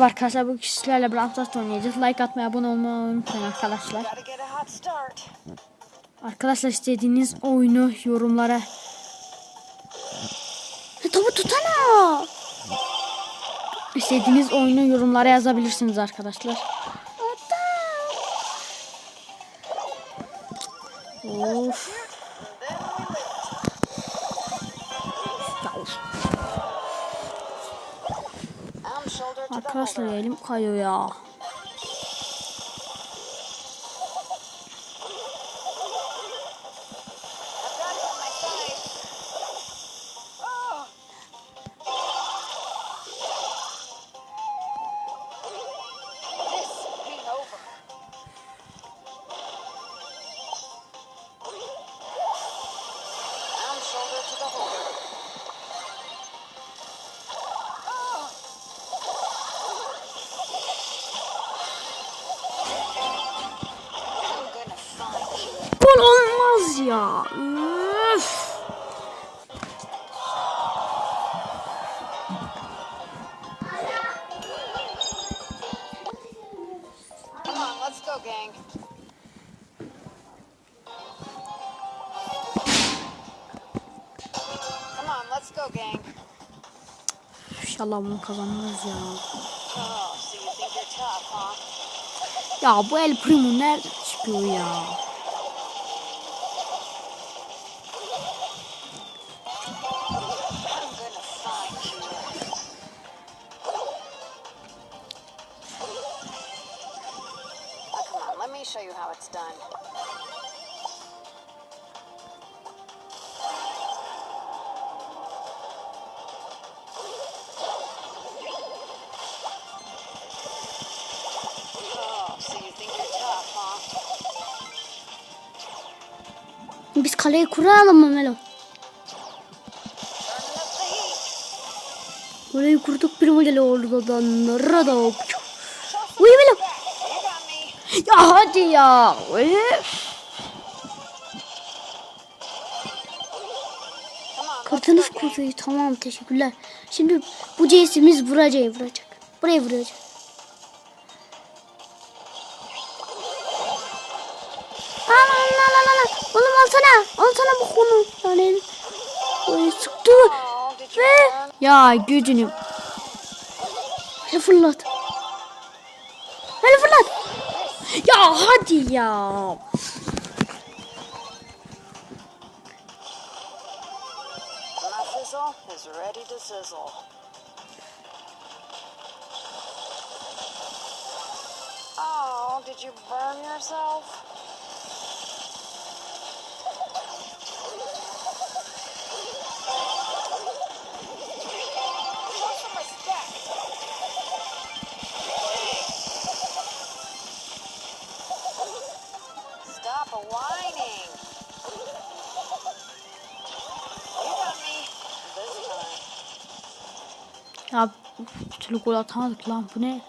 Arkadaşlar bu kişilerle Brawl oynayacağız. Like atmayı, abone olmayı unutmayın arkadaşlar. Arkadaşlar istediğiniz oyunu yorumlara... Topu tutana! İstediğiniz oyunu yorumlara yazabilirsiniz arkadaşlar. Of. Holder. elim ya. İnşallah bunu kazanırız ya. Ya bu El Primo nerede çıkıyor ya? Kuralım mı Melo? Kaleyi kurduk bir modeli orada da nerede o? Uy Melo. Ya hadi ya. Let's Kırdınız kutuyu tamam teşekkürler. Şimdi bu CS'imiz vuracak vuracak. Buraya vuracak. Yani Oy, sıktı. Ve ya gücünü. Hele fırlat. Hele fırlat. Ya hadi ya. Oh, did you burn yourself? Türlü gol atamadık lan bu ne?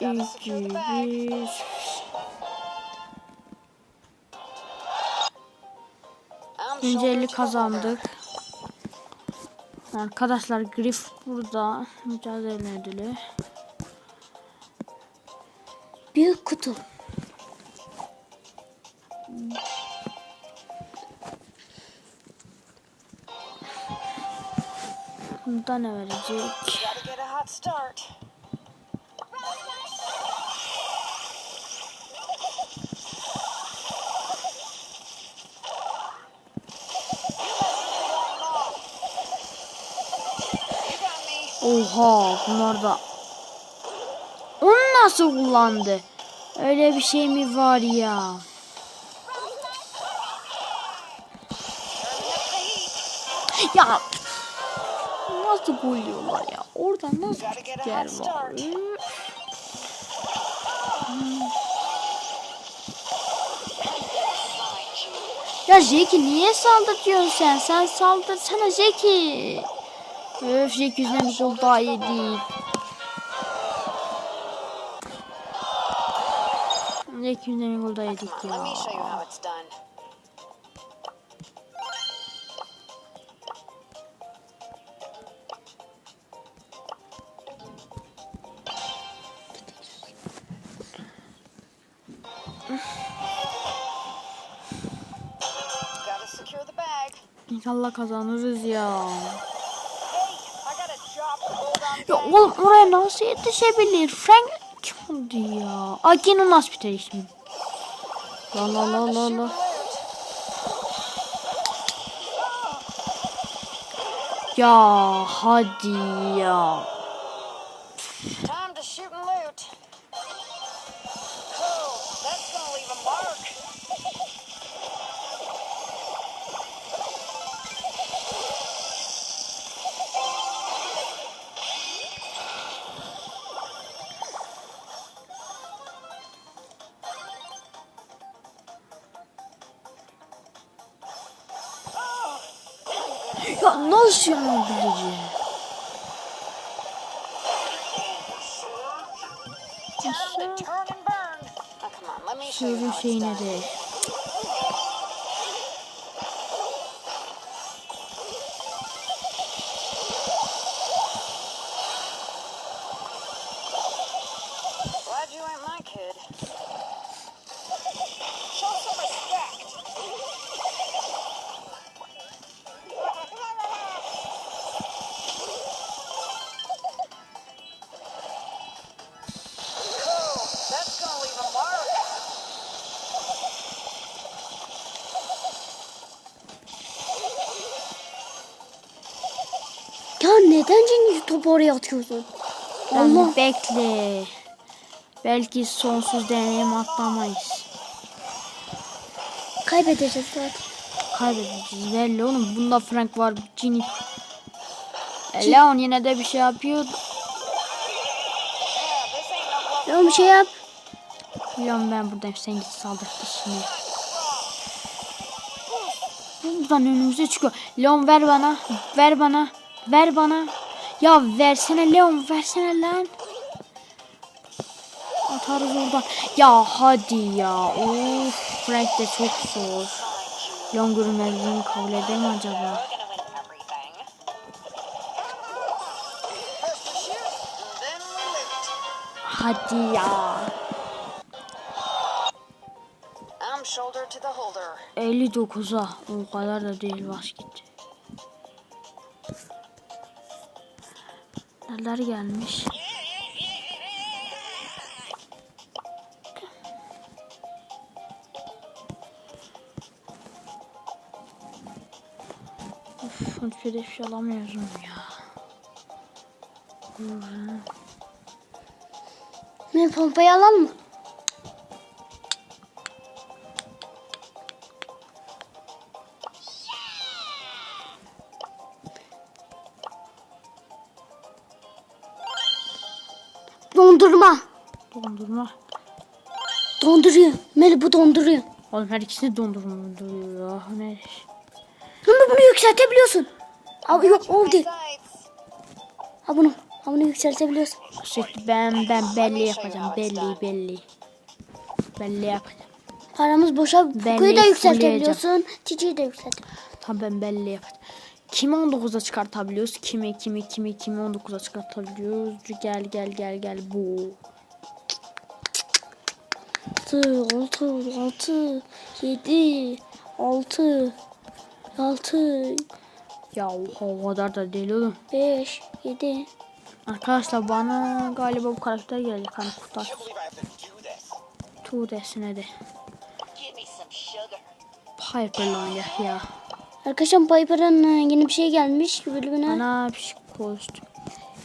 Üç, iki, bir. I'm Önce shoulder 50 to the kazandık. Arkadaşlar Griff burada. Mücadele ödülü. Büyük kutu. Bunda ne verecek? Oha bunlar da. Onu nasıl kullandı? Öyle bir şey mi var ya? Ya nasıl gol yiyorlar ya? Oradan nasıl hot var? Ya Jackie niye saldırtıyorsun sen? Sen saldırsana Jackie. Öf Jackie yüzünden bir gol daha yedi. Jackie yüzünden bir gol daha yedik ya. İnşallah kazanırız ya. Oğlum oraya nasıl yetişebilir? Frank kim oldu ya? Akino nasıl biter şimdi? La la la la la. Ya hadi ya. Şeyine done. de. Topu oraya atıyorsun? Allah. Yani bekle. Belki sonsuz deneyim atlamayız. Kaybedeceğiz zaten. Kaybedeceğiz belli oğlum. Bunda Frank var. Ginny. E, Leon yine de bir şey yapıyor. Ya bir şey yap. Leon ben buradayım. Sen git saldır işini. Buradan önümüze çıkıyor. Leon ver bana. Ver bana. Ver bana. Ya versene Leon. Versene lan. Atarız oradan. Ya hadi ya. Of. Frank de çok zor. Leon görünmezliğini kabul eder mi acaba? Hadi ya. I'm shoulder to the holder. 59'a. O kadar da değil basket. Neler gelmiş? Of, hiçbir şey alamıyorum ya. Ne pompayı alalım mı? Dondurma. Dondurma. Donduruyor. Meli bu donduruyor. Oğlum her ikisini dondurma duruyor. ya. Ne? Ama bunu yükseltebiliyorsun. Abi yok o değil. Ha bunu. Ha bunu yükseltebiliyorsun. Sürekli ben ben belli yapacağım. Belli belli. Belli yapacağım. Paramız boşa. Kukuyu da yükseltebiliyorsun. Çiçeği de yükselt. Tam ben belli yapacağım. Kimi 19'a çıkartabiliyoruz? Kimi kimi kimi kimi 19'a çıkartabiliyoruz? Gel gel gel gel bu. 6, 6, 6, 7, 6, 6, Ya o kadar da değil oğlum. 5, 7. Arkadaşlar bana galiba bu karakter gelecek. Hani kurtar. Tuğresine de. Piper'la oynayacak ya. Arkadaşlar Piper'ın e, yeni bir şey gelmiş bölümüne. Bana bir şey.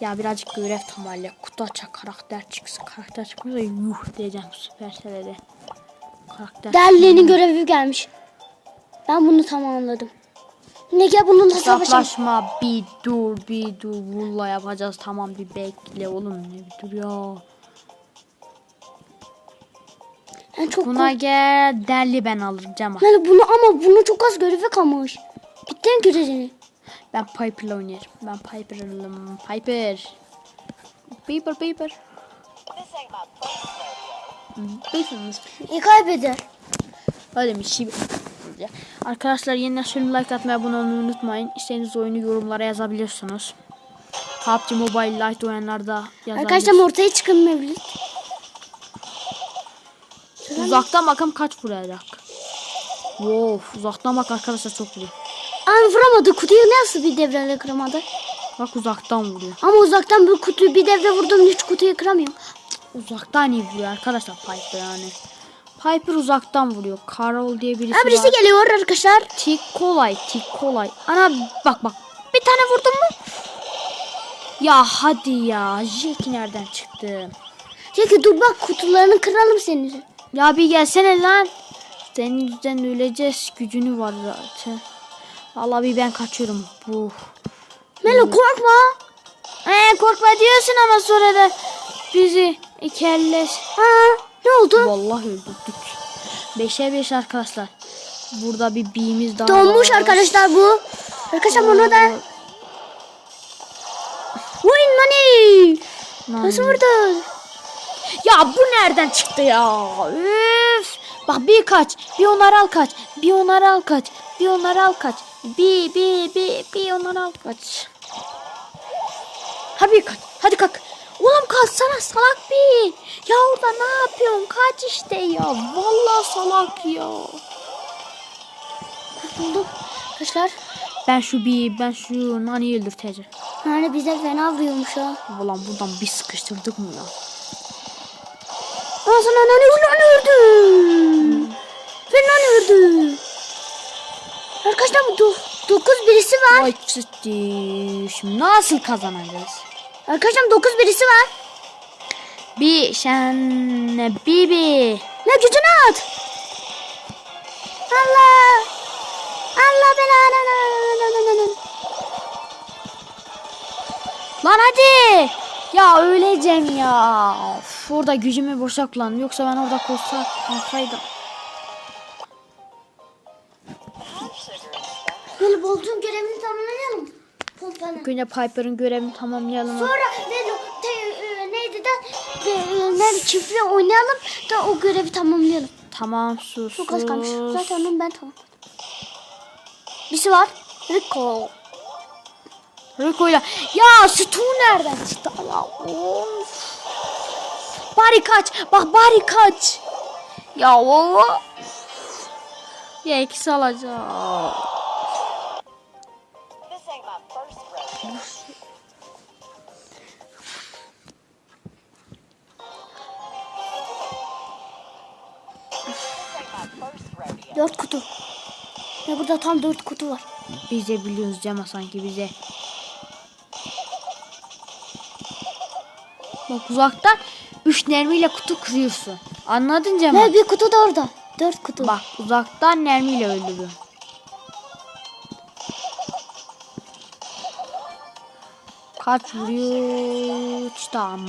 Ya birazcık görev tamamla. Kutu açacak karakter çıksın. Karakter çıkmasa yuh diyeceğim Supercell'e de. Karakter Derli'nin görevi gelmiş. Ben bunu tamamladım. Ne gel bununla savaşalım. Bir dur bir dur Vulla yapacağız tamam bir bekle oğlum ne bir dur ya Ben çok Buna gel derli ben Cemal. Yani bunu ama bunu çok az görevi kalmış. Bittin görevini. Ben Piper'la oynarım. Ben Piper'lım. Piper. Piper Piper. Piper'ımız. İyi kaybeder. Öyle bir şey. Arkadaşlar yeniden söyleyeyim like atmayı abone olmayı unutmayın. İstediğiniz oyunu yorumlara yazabilirsiniz. PUBG Mobile Lite oyunlarda yazabilirsiniz. Arkadaşlar ortaya çıkın Mevlüt. Uzaktan bakın kaç vuracak. Wow, uzaktan bak arkadaşlar çok vuruyor. Ama vuramadı. Kutuyu nasıl bir devreyle kıramadı? Bak uzaktan vuruyor. Ama uzaktan bu kutuyu bir devre vurdum hiç kutuyu kıramıyorum. Uzaktan iyi vuruyor arkadaşlar Piper yani. Piper uzaktan vuruyor. Carol diye birisi, Ha birisi var. geliyor arkadaşlar. Tik kolay, tik kolay. Ana bak bak. Bir tane vurdum mu? Ya hadi ya. Jack nereden çıktı? Peki dur bak kutularını kıralım senin. Ya bir gelsene lan. Senin yüzünden öleceğiz. Gücünü var zaten. Vallahi bir ben kaçıyorum. Bu. Melo korkma. Ee, korkma diyorsun ama sonra da bizi ikerleş. Ha ne oldu? Vallahi öldürdük. Beşe beş arkadaşlar. Burada bir bimiz daha Donmuş var. arkadaşlar bu. Arkadaşlar bunu da. Win money. Nasıl vurdu? Ya bu nereden çıktı ya? Üf. Bak bir kaç. Bir onar al kaç. Bir onar al kaç. Bir onar al kaç. Bir bir bir bir onar al kaç. Hadi kaç. Hadi kalk. Oğlum kalksana salak bir. Ya orada ne yapıyorsun? Kaç işte ya. Vallahi salak ya. Kurtulduk. Arkadaşlar. Ben şu bir ben şu naniyi öldürteceğim. Yani bize fena vuruyormuş ha. Ulan buradan bir sıkıştırdık mı ya? Aa sana nane ulan öldü. Fena öldü. Arkadaşlar bu do- dokuz birisi var. Ay ciddi. Şimdi nasıl kazanacağız? Arkadaşlar dokuz birisi var. Bir şen bibi. Ne gücünü at. Allah. Allah belanı. Lan hadi. Ya öleceğim ya. Of, orada gücümü boşa kullandım. Yoksa ben orada koşsa olsaydım. Böyle bulduğum görevini tamamlayalım. Pompanı. İlk önce Piper'ın görevini tamamlayalım. Sonra Velo te, e, neydi de e, nerede çiftliğe oynayalım da o görevi tamamlayalım. Tamam sus. Çok az kalmış. Zaten onu ben tamamladım. Birisi var. Rico. Rico'yla. Ya Stu nereden çıktı? Ya of. Bari kaç. Bak bari kaç. Ya o. Ya ikisi alacağım. Dört kutu. Ve burada tam dört kutu var. Bize biliyoruz Cema sanki bize. Bak uzaktan 3 nermiyle kutu kırıyorsun. Anladın Cema? Ve bir kutu da orada. Dört kutu. Bak uzaktan nermiyle öldürüyor. Kaç vuruyor? Tam.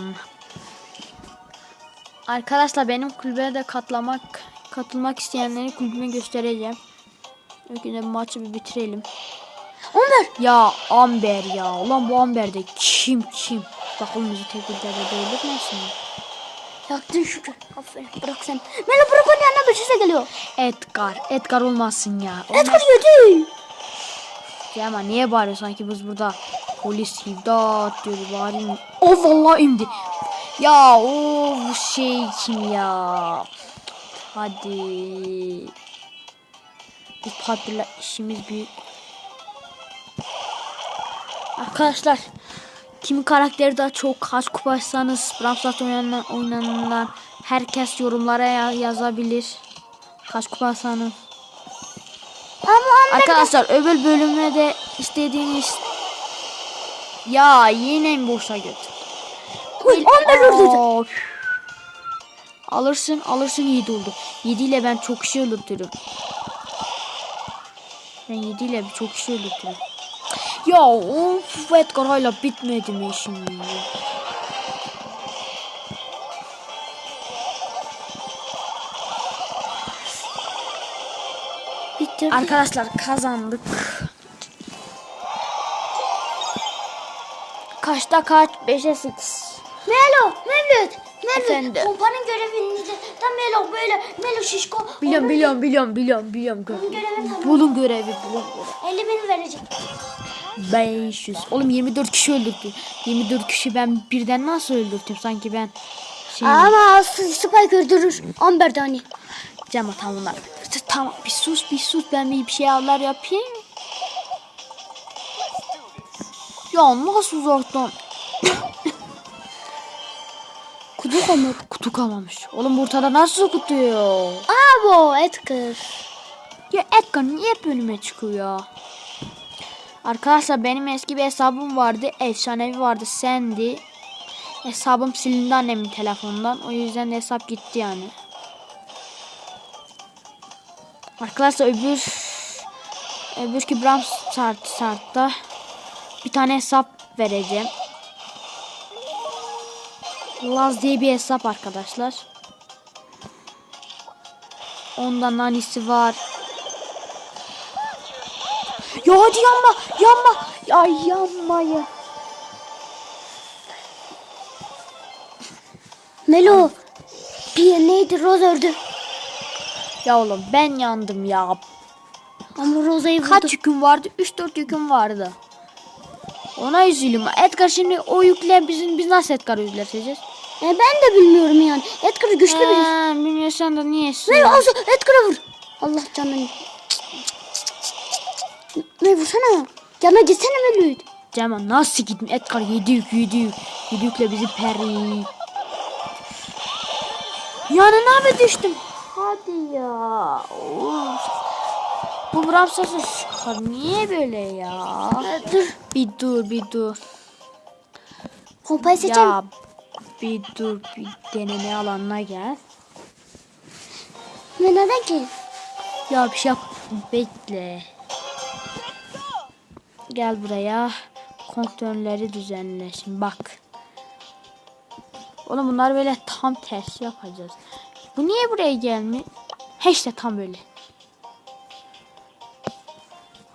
Arkadaşlar benim kulübe de katlamak katılmak isteyenleri kulübüme göstereceğim. Önce de maçı bir bitirelim. Ömer. Ya Amber ya. Ulan bu Amber de kim kim? Tek bir de öldürmesin. Yaktın Şükrü. Aferin. Bırak sen. Melo bırak onun yanına birisi geliyor. Edgar. Edgar olmasın ya. Edgar yedi. Ya ama niye bağırıyor sanki biz burada polis imdat diyoruz bağırayım. O vallahi indi. Ya o bu şey kim ya? Hadi. Bu Piper'la işimiz büyük. Arkadaşlar kimin karakteri daha çok kaç kupaysanız Brawl Stars oynanan, oynananlar herkes yorumlara ya- yazabilir. Kaç kupaysanız. Ama Arkadaşlar öbür bölümde de istediğiniz ya yine mi boşa götür? Uy. Alırsın alırsın 7 oldu. 7 ile ben çok kişi öldürtürüm. Ben 7 ile çok kişi öldürtürüm. Ya of Edgar hala bitmedi mi şimdi? bitirdi. Arkadaşlar kazandık. Kaçta kaç? 5'e 6. Melo, Mevlüt. Mevlüt. Efendim? Kompanın görevini de. Tam Melo böyle. Melo şişko. Biliyorum biliyorum biliyorum biliyorum biliyorum. görevi tamam. Bulun görevi bulun görevi. 50 bin verecek. 500. Oğlum 24 kişi öldürdü. 24 kişi ben birden nasıl öldürdüm? Sanki ben şey Ama Spike öldürür. Amber de hani. Cema tamamlar. Tamam bir sus bir sus ben bir şey şeyler yapayım. Ya nasıl uzaktan? Kutu komut. Kutu kalmamış. Oğlum ortada nasıl kutu ya? Abo Edgar. Ya Edgar niye hep önüme çıkıyor ya? Arkadaşlar benim eski bir hesabım vardı. Efsanevi vardı. Sendi. Hesabım silindi annemin telefonundan. O yüzden de hesap gitti yani. Arkadaşlar öbür öbür ki Bram Start Start'ta bir tane hesap vereceğim. Laz diye bir hesap arkadaşlar. Ondan nanisi var. Ya hadi yanma, yanma. Ay yanma ya. Melo. Bir neydi? Rose öldü. Ya oğlum ben yandım ya. Ama Rose'yi vurdu. Kaç yüküm vardı? 3-4 yüküm vardı. Ona üzülüyorum. Edgar şimdi o yükle bizim biz nasıl Edgar'ı üzleteceğiz? E, ben de bilmiyorum yani. Edgar güçlü biri. He, bilmiyorsan da niye? Melo al Edgar'a vur. Allah canını. Ne vursana. Yana gitsene Mevlüt. Cemal nasıl gittim? Edgar 7 yük 7 yük. 7 yükle bizi peri. Yanına mı düştüm? Hadi ya. Of. Bu Bram Stars'a çıkar. Niye böyle ya? Dur. Bir dur bir dur. Pompayı seçelim. Ya bir dur bir deneme alanına gel. Ve neden ki? Ya bir şey yap. Bekle. Gel buraya. Kontrolleri düzenle. Bak. Oğlum bunlar böyle tam tersi yapacağız. Bu niye buraya gelmiyor? He işte tam böyle.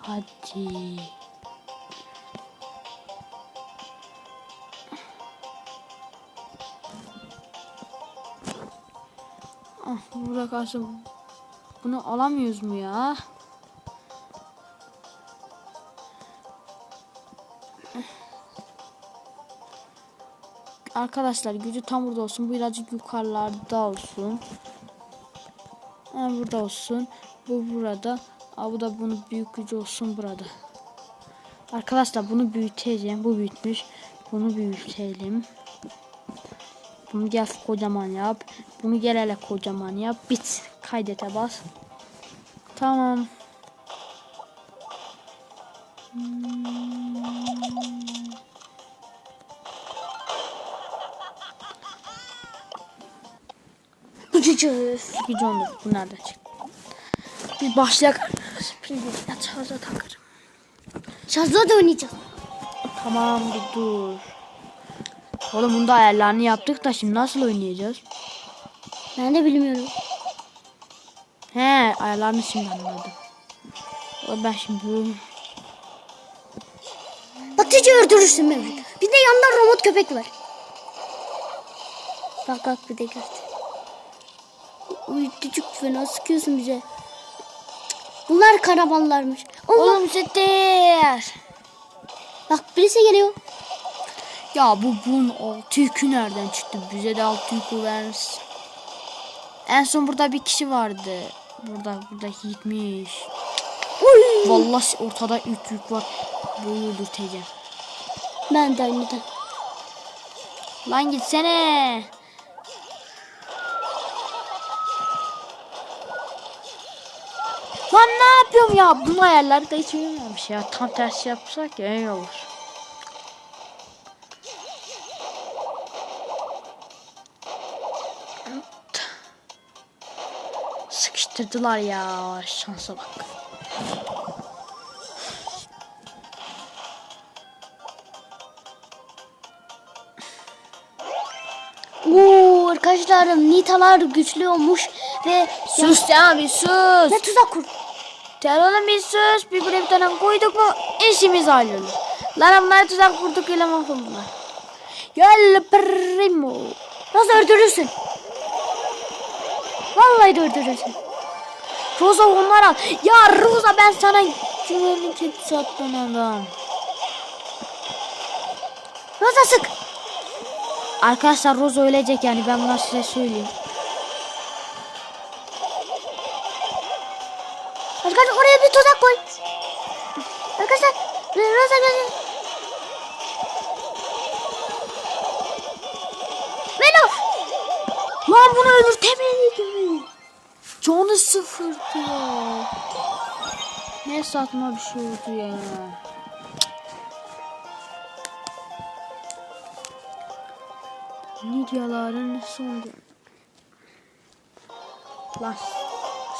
Hadi. Ah burada kalsın. Bunu alamıyoruz mu ya? Arkadaşlar gücü tam burada olsun. Bu birazcık yukarılarda olsun. Ha, burada olsun. Bu burada. Aa, bu da bunu büyük gücü olsun burada. Arkadaşlar bunu büyüteceğim. Bu büyütmüş. Bunu büyütelim. Bunu gel kocaman yap. Bunu gel hele kocaman yap. Bit. Kaydete bas. Tamam. Gücücü. Gücü ondur. Bu nereden çıktı? Biz başlayak. Şimdi yatağıza takarım. Şazla da oynayacağız. Tamam bir dur. Oğlum bunda ayarlarını yaptık da şimdi nasıl oynayacağız? Ben de bilmiyorum. He ayarlarını şimdi anladım. Oğlum ben şimdi Bak tece öldürürsün Mevlüt. Bir de yandan robot köpek var. Bak bak bir de gördü. Uy küçük fena sıkıyorsun bize. Bunlar karaballarmış. Allah. Oğlum yeter. Bak birisi geliyor. Ya bu bunun altı yükü nereden çıktı? Bize de altı yükü versin. En son burada bir kişi vardı. Burada burada gitmiş. Uy. Vallahi ortada üç yük var. Boyu öldürteceğim. Ben de aynıdan. Lan gitsene. Lan ne yapıyorum ya? Bunun ayarları da hiç bilmiyormuş ya. Tam tersi yapsak ya iyi olur. Sıkıştırdılar ya. Şansa bak. Oo arkadaşlarım Nitalar güçlü olmuş ve Sus ya bir sus. ve tuzak kur. Oğlum bir sus. Bir buraya bir tane koyduk mu işimiz hallolur. Lan bunlar tuzak kurduk ile mahvoldular. Gel primo. Nasıl öldürürsün? Vallahi de öldürürsün. Rosa onlar al. Ya Rosa ben sana güvenlik kedisi attım adam. Rosa sık. Arkadaşlar Rosa ölecek yani ben bunu size söyleyeyim. Arkadaşlar oraya bir tuzak koy. Arkadaşlar Rosa gelin. Velo. Lan bunu öldürtemedik. Canı sıfırdı ya. Ne satma bir şey oldu ya. Nidyaların sonu. Lan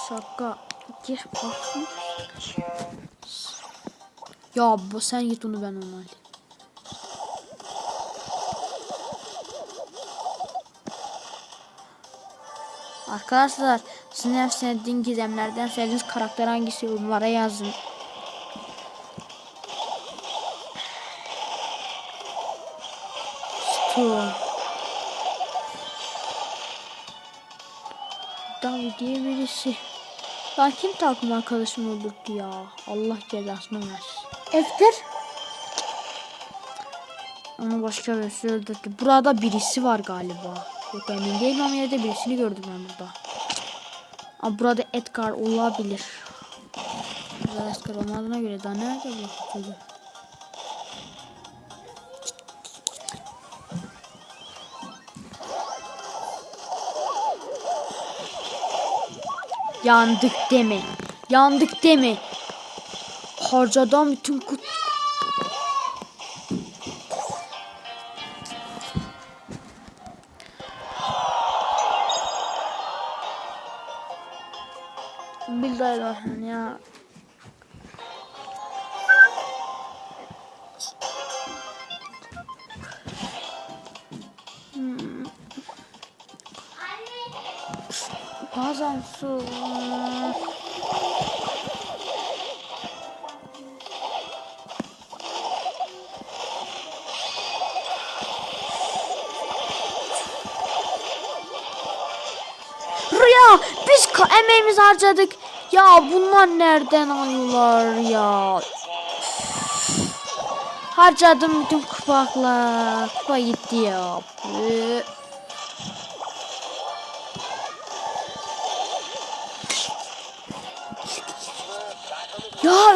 şaka. Gir bakayım. Ya bu sen git onu ben onu alayım. Arkadaşlar sizin en sevdiğin gizemlerden sevdiğiniz karakter hangisi yorumlara yazın. Stu. Davi diye birisi. Lan kim takım arkadaşımı öldürdü ya? Allah cezasını versin. Efter. Onu başka birisi öldürdü. Burada birisi var galiba. Yok emin değilim ama yerde birisini gördüm ben burada. Ama burada Edgar olabilir. Edgar olmadığına göre daha nerede bu çocuk? Yandık deme. Yandık deme. Harcadan bütün kut biz emeğimizi harcadık. Ya bunlar nereden alıyorlar ya? Harcadım bütün kupakla. Kupa gitti ya. Ya